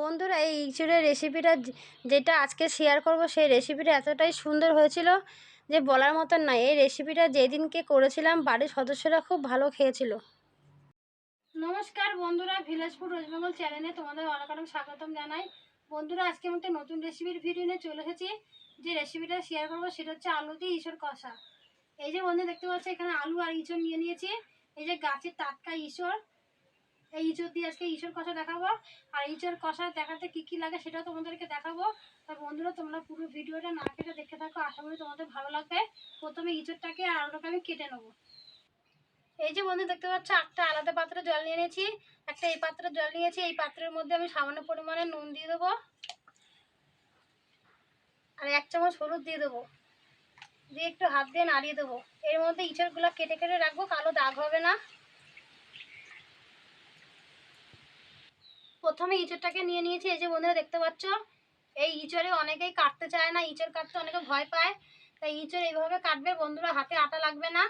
বন্ধুরা, এই ইঁচড়ের রেসিপিটা যেটা আজকে শেয়ার করব, সেই রেসিপিটা এতটাই সুন্দর হয়েছিল যে বলার মতন নয়। এই রেসিপিটা যেদিনকে করেছিলাম, বাড়ির সদস্যরা খুব ভালো খেয়েছিল। নমস্কার বন্ধুরা ভিলেজ ফুড ওয়েস্ট চ্যানেলে তোমাদের অনেক অনেক স্বাগতম জানাই। বন্ধুরা, আজকে আমি নতুন রেসিপির ভিডিও নিয়ে চলে এসেছি। যে রেসিপিটা শেয়ার করব, সেটা হচ্ছে আলু দিয়ে ইঁচড় কষা। এই যে বন্ধু দেখতে পাচ্ছ, এখানে আলু আর ইঁচড় নিয়ে নিয়েছি। এই যে গাছের টাটকা ইঁচড় এই ইঁচড় দিয়ে আজকে ইঁচড় কষা দেখাবো। আর ইঁচড় কষা দেখাতে কী কী লাগে সেটাও তোমাদেরকে দেখাবো। তা বন্ধুরা, তোমরা পুরো ভিডিওটা না কেটে দেখতে থাকো। আশা করি তোমাদের ভালো লাগবে। প্রথমে ইঁচড়টাকে আর আলুটাকে আমি কেটে নেব। এই যে বন্ধু, দেখতে পাচ্ছ একটা আলাদা পাত্রে জল নিয়ে নিয়েছি। একটা এই পাত্রে জল নিয়েছি। এই পাত্রের মধ্যে আমি সামান্য পরিমাণে নুন দিয়ে দেবো। আর এক চামচ হলুদ দিয়ে দেবো। দিয়ে একটু হাত দিয়ে নাড়িয়ে দেবো। এর মধ্যে ইঁচড়গুলো কেটে কেটে রাখব, কালো দাগ হবে না। প্রথমে ইঁচড়টাকে নিয়ে নিয়েছি। এই যে বন্ধুরা দেখতে পাচ্ছ, এই ইঁচড়ে অনেকেই কাটতে চায় না, ইঁচড় কাটতে অনেকে ভয় পায়। তাই ইঁচড় এইভাবে কাটবে, বন্ধুরা হাতে আটা লাগবে না।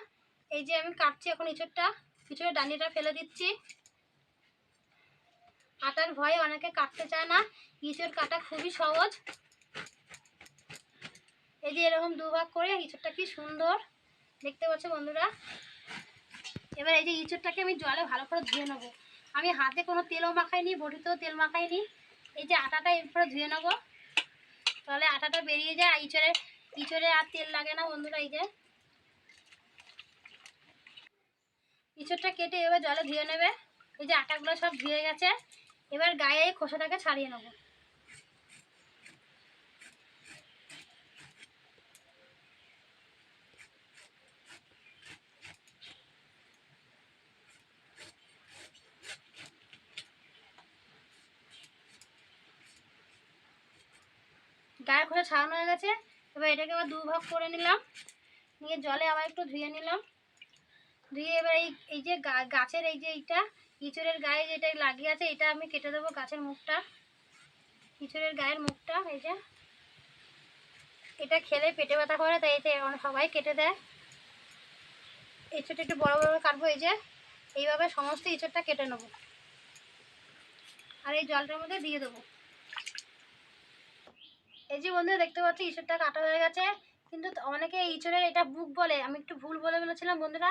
এই যে আমি কাটছি এখন ইঁচড়টা, ইঁচড়ের ডানিটা ফেলে দিচ্ছি। আটার ভয়ে অনেকে কাটতে চায় না, ইঁচড় কাটা খুবই সহজ। এই যে এরকম দুভাগ করে, ইঁচড়টা কি সুন্দর। দেখতে পাচ্ছ বন্ধুরা? এবার এই যে ইঁচড়টাকে আমি জলে ভালো করে ধুয়ে নেব। আমি হাতে কোনো তেলও মাখাইনি বটিতেও তেল মাখাইনি। এই যে আটাটা এরপরে ধুয়ে নেব। তাহলে আটাটা বেরিয়ে যায়, ইঁচড়ে ইঁচড়ে আর তেল লাগে না বন্ধুরা, এই যে। ইঁচড়টা কেটে এবার জলে ধুয়ে নেবে। এই যে আটাগুলো সব ধুয়ে গেছে, এবার গায়ে খোসাটাকে ছাড়িয়ে নেব। গায়ের খোসা ছাড়ানো হয়ে গেছে। এবার এটাকে আবার দু ভাগ করে নিলাম। নিয়ে জলে আবার একটু ধুয়ে নিলাম। ধুয়ে এবার এই এই যে গাছের এই যে এইটা, ইঁচড়ের গায়ে যেটা লাগিয়ে আছে, এটা আমি কেটে দেবো গাছের মুখটা। ইঁচড়ের গায়ের মুখটা, এই যে। এটা খেলে পেটে ব্যথা করে, তাই অনেক সবাই কেটে দেয়। ইঁচড়টা একটু বড় বড় কাটবো, এই যে। এইভাবে সমস্ত ইঁচড়টা কেটে নেব। আর এই জলটার মধ্যে দিয়ে দেবো। এই যে বন্ধুরা দেখতে পাচ্ছি ইঁচড়টা কাটা হয়ে গেছে। কিন্তু অনেকে ইঁচড়ের এটা বুক বলে, আমি একটু ভুল বলে বলেছিলাম বন্ধুরা।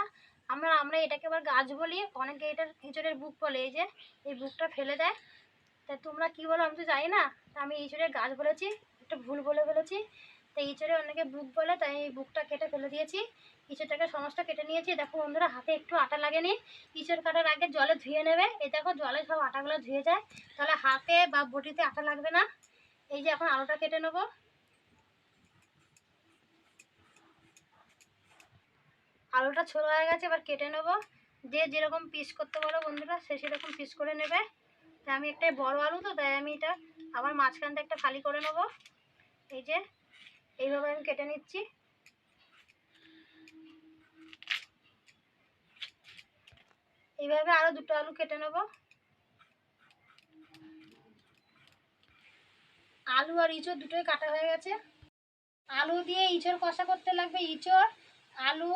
আমরা আমরা এটাকে আবার গাছ বলি, অনেকে এটার ইঁচড়ের বুক বলে, এই যে এই বুকটা ফেলে দেয়। তা তোমরা কি বলো, আমি তো জানি না। আমি ইঁচড়ের গাছ বলেছি, একটু ভুল বলে বলেছি তাই ইঁচড়ে অনেকে বুক বলে, তাই এই বুকটা কেটে ফেলে দিয়েছি। ইঁচড়টাকে সমস্ত কেটে নিয়েছি। দেখো বন্ধুরা, হাতে একটু আটা লাগেনি। ইঁচড় কাটার আগে জলে ধুয়ে নেবে। এই দেখো জলে সব আটাগুলো ধুয়ে যায়। তাহলে হাতে বা বটিতে আটা লাগবে না। এই যে এখন আলুটা কেটে নেব। আলুটা ছোট হয়ে গেছে, এবার কেটে নেব। যে যেরকম পিস করতে পারো বন্ধুরা, সে সেরকম পিস করে নেবে। তাই আমি একটা বড় আলু তো, তাই আমি এটা আবার মাঝখানটা একটা খালি করে নেব। এই যে, এইভাবে আমি কেটে নিচ্ছি। এইভাবে আরও দুটো আলু কেটে নেব। আলু আর ইঁচড় দুটোই কাটা হয়ে গেছে। আলু দিয়ে ইঁচড় কষা করতে লাগবে ইঁচড়, আলু,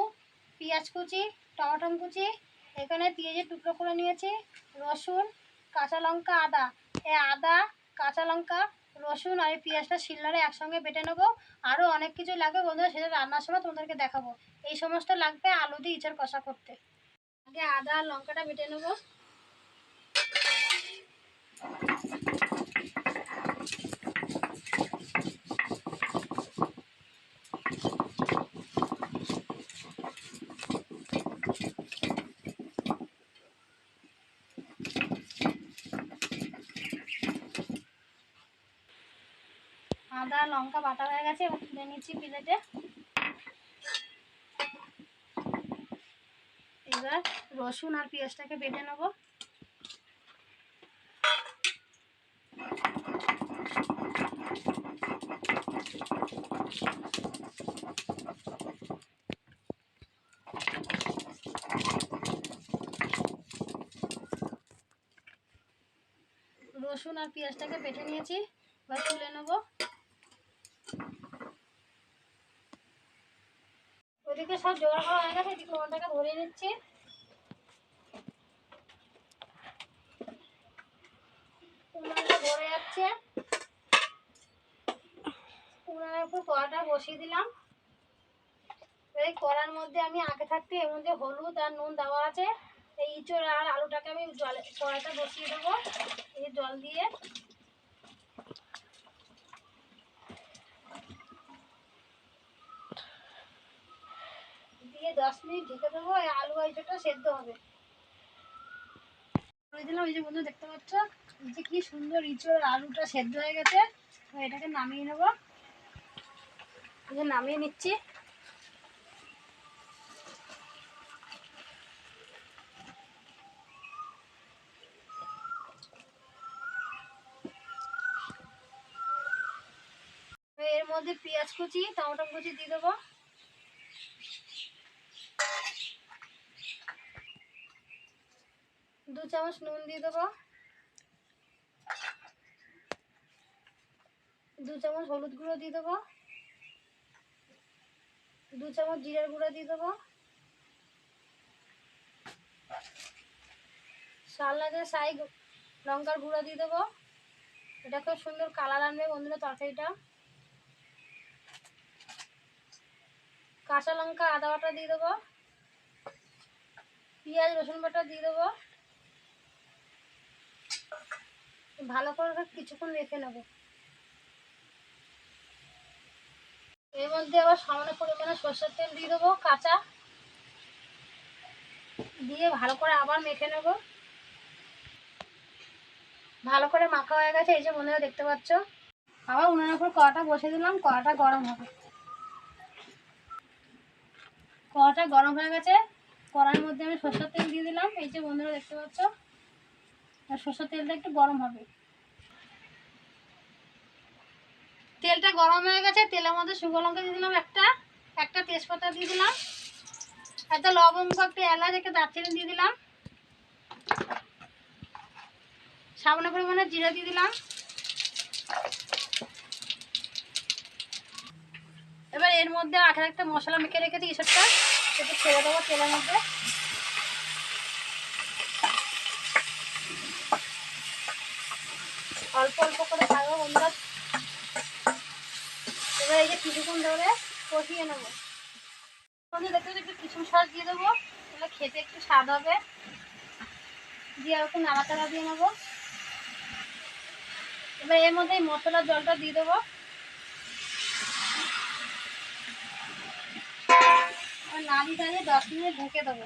পেঁয়াজ কুচি টমাটম কুচি, এখানে পেঁয়াজের টুকরো করে নিয়েছি, রসুন, কাঁচা লঙ্কা, আদা। এই আদা, কাঁচা লঙ্কা, রসুন আর এই পেঁয়াজটা শিলনারে একসঙ্গে বেটে নেব। আরও অনেক কিছু লাগবে বন্ধুরা, সেটা রান্নার সময় তোমাদেরকে দেখাবো। এই সমস্ত লাগবে আলু দিয়ে ইঁচড় কষা করতে। আগে আদা আর লঙ্কাটা বেটে নেব। আদা লঙ্কা বাটা হয়ে গেছে, এবার তুলে নিচ্ছি প্লেটে। এবার রসুন আর পেঁয়াজটাকে বেটে নেব। রসুন আর পেঁয়াজটাকে বেটে নিয়েছি, এবার তুলে নেব। ওদিকে সব জোগাড় করা হয়ে গেছে, এদিকে ওটাকে ধরিয়ে নিচ্ছি ধরে যাচ্ছে। উপর কড়াটা বসিয়ে দিলাম। এই কড়ার মধ্যে আমি থাকতে হলুদ আর নুন দেওয়া আছে, এই ইঁচড় আর আলুটাকে আমি জলে কড়াইটা বসিয়ে দেবো, এই জল দিয়ে দিয়ে দশ মিনিট ঢেকে দেবো আলু আর ইঁচড়টা সেদ্ধ হবে। দিলাম, এই যে বন্ধু দেখতে পাচ্ছ, এই যে কি সুন্দর ইঁচড় আলুটা সেদ্ধ হয়ে গেছে। এটাকে নামিয়ে নেব। এই যে নামিয়ে নিচ্ছি। এর মধ্যে পেঁয়াজ কুচি, টমেটো কুচি দিয়ে দেবো। দু চামচ নুন দিয়ে দেবো। দু চামচ হলুদ গুঁড়ো দিয়ে দেবো। দু চামচ জিরার গুঁড়ো দিয়ে দেবো। সালাদে সাই লঙ্কার গুঁড়ো দিয়ে দেবো। এটা খুব সুন্দর কালার আনবে বন্ধুরা তরকারিটা। কাঁচা লঙ্কা আদা বাটা দিয়ে দেবো। পেঁয়াজ রসুন বাটা দিয়ে দেবো। ভালো করে কিছুক্ষণ রেখে নেব। এর মধ্যে আবার সামান্য পরিমাণে সর্ষের তেল দিয়ে দেবো, কাঁচা। দিয়ে ভালো করে আবার মেখে নেব। ভালো করে মাখা হয়ে গেছে, এই যে বন্ধুরা দেখতে পাচ্ছ। আবার উনানের উপর কড়াটা বসে দিলাম, কড়াটা গরম হবে। কড়াটা গরম হয়ে গেছে, কড়াইয়ের মধ্যে আমি সর্ষের তেল দিয়ে দিলাম, এই যে বন্ধুরা দেখতে পাচ্ছ। আর সর্ষের তেলটা একটু গরম হবে। তেলটা গরম হয়ে গেছে, তেলের মধ্যে শুকনো লঙ্কা দিয়ে দিলাম একটা একটা তেজপাতা দিয়ে দিলাম, একটা লবঙ্গ, একটা এলাচ, একটা দারচিনি দিয়ে দিলাম, সামান্য পরিমাণে জিরা দিয়ে দিলাম। এবার এর মধ্যে আঠার একটা মশলা মেখে রেখেছি ইসবটা একটু ছেড়ে দেবো তেলের মধ্যে। অল্প অল্প করে খাব বন্ধুরা। এবার এই যে কিছুক্ষণ ধরে কষিয়ে নেব। দেখতে একটু কিছু সস দিয়ে দেবো, তাহলে খেতে একটু স্বাদ হবে। দিয়ে একটু নাড়াচাড়া দিয়ে নেব। এবার এর মধ্যে মশলার জলটা দিয়ে দেবো। নাড়ি দাঁড়িয়ে দশ মিনিট ঢেকে দেবো।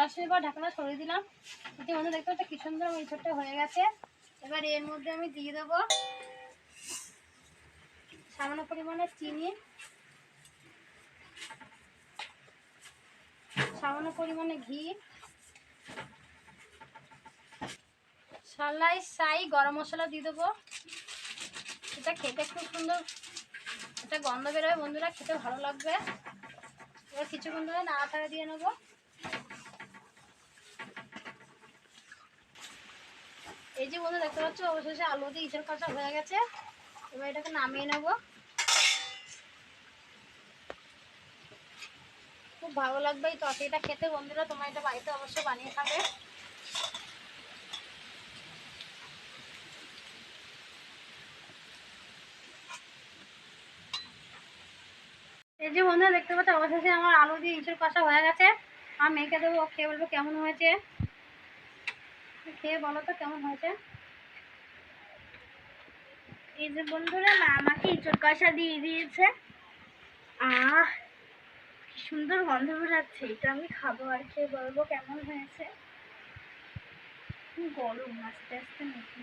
দশ মিনিট পর ঢাকনা সরিয়ে দিলাম। এতে মধ্যে দেখতে পাচ্ছি কি সুন্দর ছোটটা হয়ে গেছে। এবার এর মধ্যে আমি দিয়ে দেবো সামান্য পরিমাণে চিনি। সামান্য পরিমাণে ঘি। সালাই সাই গরম মশলা দিয়ে দেবো। এটা খেতে খুব সুন্দর, এটা গন্ধ বেরোবে বন্ধুরা, খেতে ভালো লাগবে। এবার কিছুক্ষণ ধরে নাড়াচাড়া দিয়ে নেব। এই যে বন্ধু, দেখতে পাচ্ছ? অবশেষে আলু দিয়ে ইঁচড় কাঁচা হয়ে গেছে। এবার এটাকে নামিয়ে নেব। খুব ভালো লাগবে এই তরকারিটা খেতে। বন্ধুরা, তোমার এটা বাড়িতে অবশ্যই বানিয়ে খাবে। এই যে বন্ধুরা, দেখতে পাচ্ছ? অবশেষে আমার আলু দিয়ে ইঁচড় কষা হয়ে গেছে। আর মেখে দেবো খেয়ে বলব কেমন হয়েছে। খেয়ে বলো তো কেমন হয়েছে? এই যে বন্ধুরা মা আমাকে ইঁচড় কষা দিয়ে দিয়েছে। আহ সুন্দর গন্ধ বেরাচ্ছে। এটা আমি খাব আর খেয়ে বলব কেমন হয়েছে। গরম, আস্তে আস্তে নাকি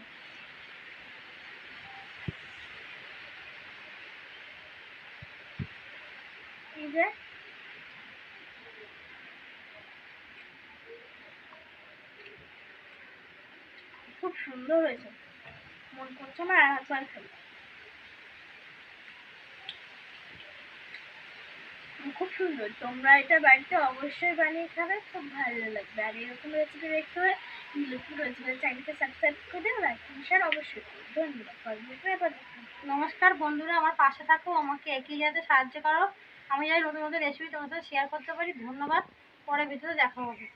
এই যে খুব সুন্দর হয়েছে। মন করছে আমার আর একবার খাই খুব সুন্দর। তোমরা এটা বাড়িতে অবশ্যই বানিয়ে খাবে, খুব ভালো লাগবে। আর এরকম রেসিপি দেখতে হলে নীলপুর রেসিপি চ্যানেলকে সাবস্ক্রাইব করে দিন লাইক শেয়ার অবশ্যই ধন্যবাদ। নমস্কার বন্ধুরা, আমার পাশে থাকো, আমাকে এগিয়ে যেতে সাহায্য করো। আমি যাই নতুন নতুন রেসিপি সাথে শেয়ার করতে পারি। ধন্যবাদ। পরে ভিতরে দেখা হবে।